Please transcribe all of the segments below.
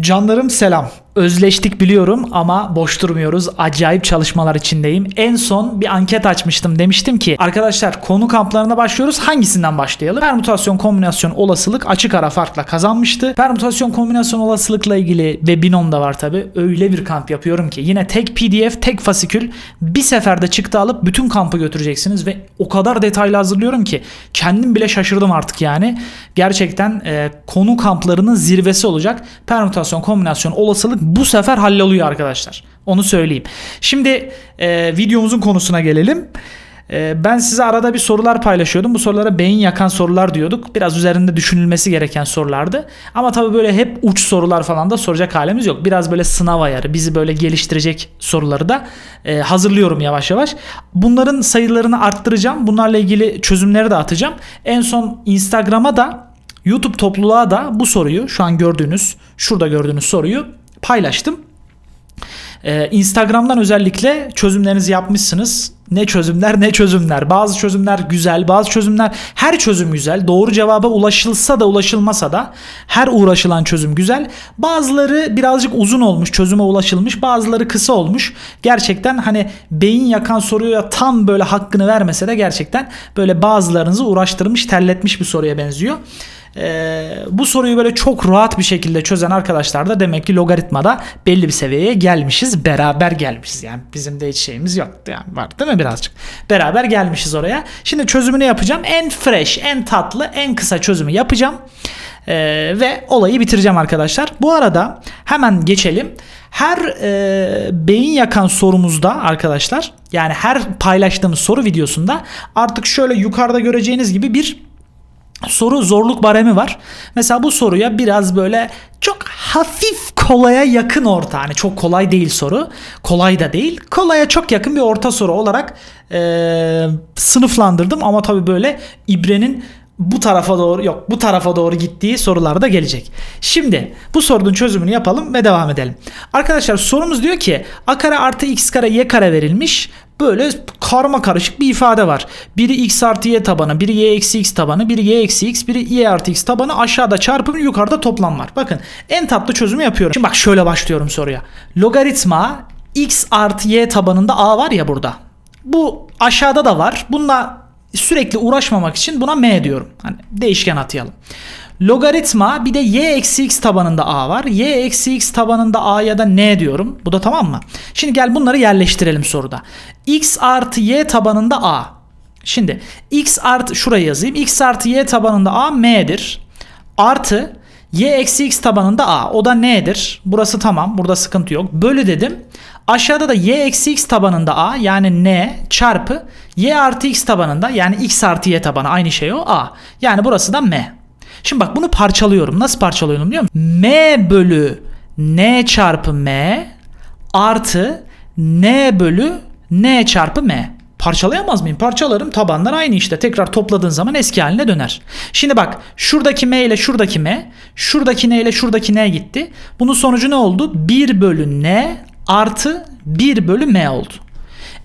Canlarım selam. Özleştik biliyorum ama boş durmuyoruz. Acayip çalışmalar içindeyim. En son bir anket açmıştım. Demiştim ki arkadaşlar konu kamplarına başlıyoruz. Hangisinden başlayalım? Permütasyon kombinasyon olasılık açık ara farkla kazanmıştı. Permütasyon kombinasyon olasılıkla ilgili ve binom da var tabi. Öyle bir kamp yapıyorum ki yine tek pdf tek fasikül bir seferde çıktı alıp bütün kampı götüreceksiniz ve o kadar detaylı hazırlıyorum ki kendim bile şaşırdım artık yani. Gerçekten e, konu kamplarının zirvesi olacak. Permütasyon kombinasyon olasılık bu sefer halloluyor arkadaşlar. Onu söyleyeyim. Şimdi e, videomuzun konusuna gelelim. E, ben size arada bir sorular paylaşıyordum. Bu sorulara beyin yakan sorular diyorduk. Biraz üzerinde düşünülmesi gereken sorulardı. Ama tabii böyle hep uç sorular falan da soracak halimiz yok. Biraz böyle sınav ayarı, bizi böyle geliştirecek soruları da e, hazırlıyorum yavaş yavaş. Bunların sayılarını arttıracağım. Bunlarla ilgili çözümleri de atacağım. En son Instagram'a da YouTube topluluğa da bu soruyu şu an gördüğünüz, şurada gördüğünüz soruyu paylaştım. Ee, Instagram'dan özellikle çözümlerinizi yapmışsınız. Ne çözümler ne çözümler. Bazı çözümler güzel, bazı çözümler her çözüm güzel. Doğru cevaba ulaşılsa da ulaşılmasa da her uğraşılan çözüm güzel. Bazıları birazcık uzun olmuş, çözüme ulaşılmış. Bazıları kısa olmuş. Gerçekten hani beyin yakan soruya tam böyle hakkını vermese de gerçekten böyle bazılarınızı uğraştırmış, terletmiş bir soruya benziyor. Ee, bu soruyu böyle çok rahat bir şekilde çözen arkadaşlar da demek ki logaritmada belli bir seviyeye gelmişiz. Beraber gelmişiz. Yani bizim de hiç şeyimiz yok. Yani var değil mi birazcık? Beraber gelmişiz oraya. Şimdi çözümünü yapacağım. En fresh, en tatlı, en kısa çözümü yapacağım. Ee, ve olayı bitireceğim arkadaşlar. Bu arada hemen geçelim. Her e, beyin yakan sorumuzda arkadaşlar yani her paylaştığımız soru videosunda artık şöyle yukarıda göreceğiniz gibi bir soru zorluk baremi var. Mesela bu soruya biraz böyle çok hafif kolaya yakın orta. Hani çok kolay değil soru. Kolay da değil. Kolaya çok yakın bir orta soru olarak e, sınıflandırdım. Ama tabii böyle ibrenin bu tarafa doğru yok bu tarafa doğru gittiği sorular da gelecek. Şimdi bu sorunun çözümünü yapalım ve devam edelim. Arkadaşlar sorumuz diyor ki a kare artı x kare y kare verilmiş. Böyle karma karışık bir ifade var. Biri x artı y tabanı, biri y eksi x tabanı, biri y eksi x, biri y artı x tabanı aşağıda çarpım yukarıda toplam var. Bakın en tatlı çözümü yapıyorum. Şimdi bak şöyle başlıyorum soruya. Logaritma x artı y tabanında a var ya burada. Bu aşağıda da var. Bununla sürekli uğraşmamak için buna m diyorum. Hani değişken atayalım. Logaritma bir de y eksi x tabanında a var. y eksi x tabanında a ya da n diyorum. Bu da tamam mı? Şimdi gel bunları yerleştirelim soruda. x artı y tabanında a. Şimdi x artı şuraya yazayım. x artı y tabanında a m'dir. Artı y eksi x tabanında a. O da n'dir. Burası tamam. Burada sıkıntı yok. Bölü dedim. Aşağıda da y eksi x tabanında a yani n çarpı y artı x tabanında yani x artı y tabanı aynı şey o a. Yani burası da m. Şimdi bak bunu parçalıyorum. Nasıl parçalıyorum biliyor musun? m bölü n çarpı m artı n bölü n çarpı m. Parçalayamaz mıyım? Parçalarım. Tabanlar aynı işte. Tekrar topladığın zaman eski haline döner. Şimdi bak şuradaki m ile şuradaki m, şuradaki n ile şuradaki n gitti. Bunun sonucu ne oldu? 1 bölü n artı 1 bölü m oldu.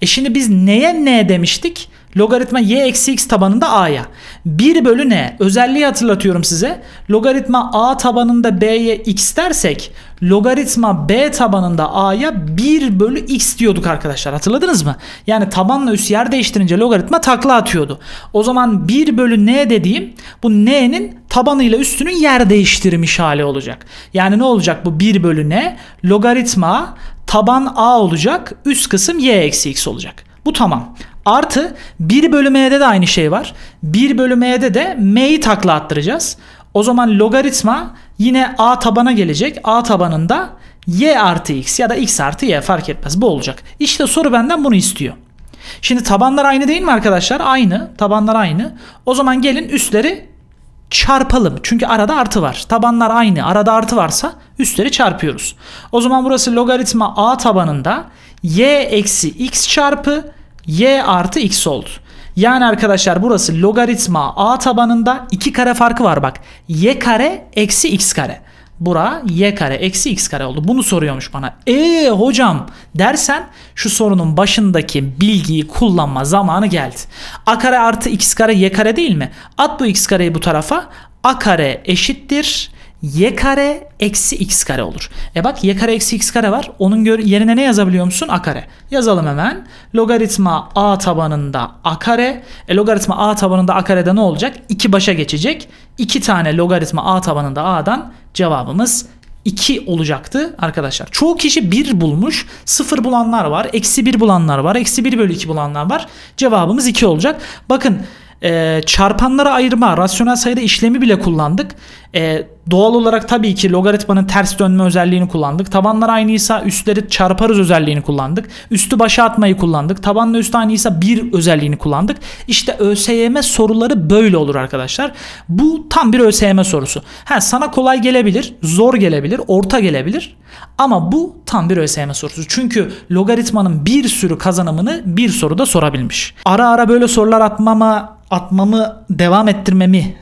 E şimdi biz neye n demiştik? Logaritma y eksi x tabanında a'ya. 1 bölü n özelliği hatırlatıyorum size. Logaritma a tabanında b'ye x dersek logaritma b tabanında a'ya 1 bölü x diyorduk arkadaşlar hatırladınız mı? Yani tabanla üst yer değiştirince logaritma takla atıyordu. O zaman 1 bölü n dediğim bu n'nin tabanıyla üstünün yer değiştirmiş hali olacak. Yani ne olacak bu 1 bölü n? Logaritma taban a olacak üst kısım y eksi x olacak. Bu tamam. Artı 1 bölü m'de de aynı şey var. 1 bölü m'de de m'yi takla attıracağız. O zaman logaritma yine a tabana gelecek. A tabanında y artı x ya da x artı y fark etmez. Bu olacak. İşte soru benden bunu istiyor. Şimdi tabanlar aynı değil mi arkadaşlar? Aynı. Tabanlar aynı. O zaman gelin üstleri çarpalım. Çünkü arada artı var. Tabanlar aynı. Arada artı varsa üstleri çarpıyoruz. O zaman burası logaritma a tabanında y eksi x çarpı y artı x oldu. Yani arkadaşlar burası logaritma a tabanında iki kare farkı var bak. y kare eksi x kare. Bura y kare eksi x kare oldu. Bunu soruyormuş bana. Eee hocam dersen şu sorunun başındaki bilgiyi kullanma zamanı geldi. A kare artı x kare y kare değil mi? At bu x kareyi bu tarafa. A kare eşittir y kare eksi x kare olur. E bak y kare eksi x kare var. Onun yerine ne yazabiliyor musun? A kare. Yazalım hemen. Logaritma a tabanında a kare. E logaritma a tabanında a karede ne olacak? 2 başa geçecek. 2 tane logaritma a tabanında a'dan cevabımız 2 olacaktı arkadaşlar. Çoğu kişi 1 bulmuş. 0 bulanlar var. Eksi 1 bulanlar var. Eksi 1 bölü 2 bulanlar var. Cevabımız 2 olacak. Bakın e, çarpanlara ayırma, rasyonel sayıda işlemi bile kullandık. E, doğal olarak tabii ki logaritmanın ters dönme özelliğini kullandık. Tabanlar aynıysa üstleri çarparız özelliğini kullandık. Üstü başa atmayı kullandık. Tabanla üstü aynıysa bir özelliğini kullandık. İşte ÖSYM soruları böyle olur arkadaşlar. Bu tam bir ÖSYM sorusu. Ha, sana kolay gelebilir, zor gelebilir, orta gelebilir. Ama bu tam bir ÖSYM sorusu. Çünkü logaritmanın bir sürü kazanımını bir soruda sorabilmiş. Ara ara böyle sorular atmama, atmamı devam ettirmemi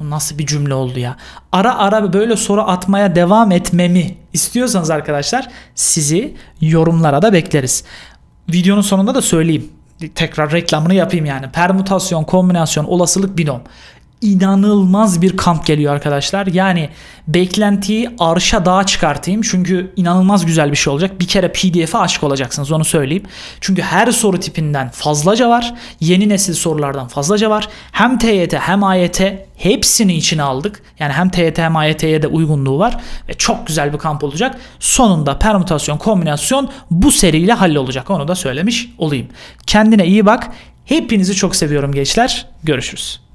bu nasıl bir cümle oldu ya? Ara ara böyle soru atmaya devam etmemi istiyorsanız arkadaşlar sizi yorumlara da bekleriz. Videonun sonunda da söyleyeyim. Tekrar reklamını yapayım yani. Permütasyon, kombinasyon, olasılık, binom. İnanılmaz bir kamp geliyor arkadaşlar. Yani beklentiyi arşa dağa çıkartayım. Çünkü inanılmaz güzel bir şey olacak. Bir kere PDF'e aşık olacaksınız onu söyleyeyim. Çünkü her soru tipinden fazlaca var. Yeni nesil sorulardan fazlaca var. Hem TYT hem AYT hepsini içine aldık. Yani hem TYT hem AYT'ye de uygunluğu var. Ve çok güzel bir kamp olacak. Sonunda permütasyon, kombinasyon bu seriyle hallolacak. Onu da söylemiş olayım. Kendine iyi bak. Hepinizi çok seviyorum gençler. Görüşürüz.